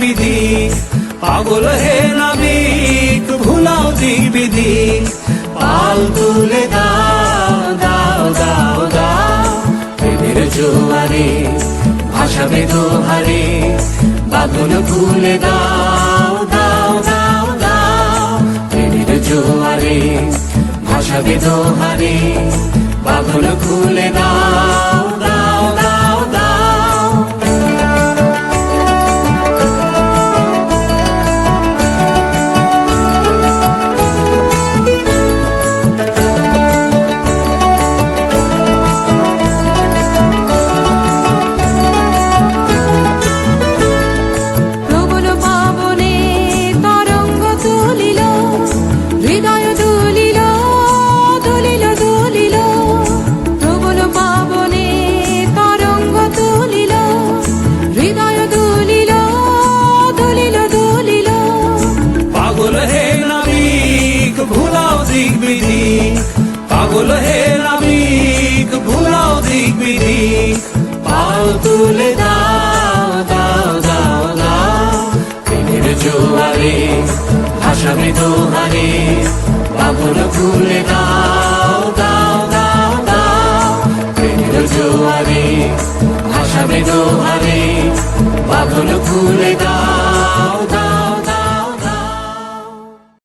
বিধি। পাগল হে নাবিক, ভুলাও দিক বিধি পাল তুলে দাও দাও দাও দাও। প্রেমের জোয়ারে, ভাসাবে দোহারে। বাদল খুলে দাও দাও দাও দাও। প্রেমের জোয়ারে, ভাসাবে দোহারে। বাদল দাও দাও পাগল হে নাবিক, ভুলাও দিক বিধি পাগল হে নাবিক, ভুলাও দিক বিধি পাল তুলে দাও দাও দাও দাও। প্রেমের জোয়ারে, ভাসাবে দোহারে। পাগল খুলে দাও দাও দাও দাও। প্রেমের জোয়ারে, ভাসাবে দোহারে। পাগল খুলে দাও।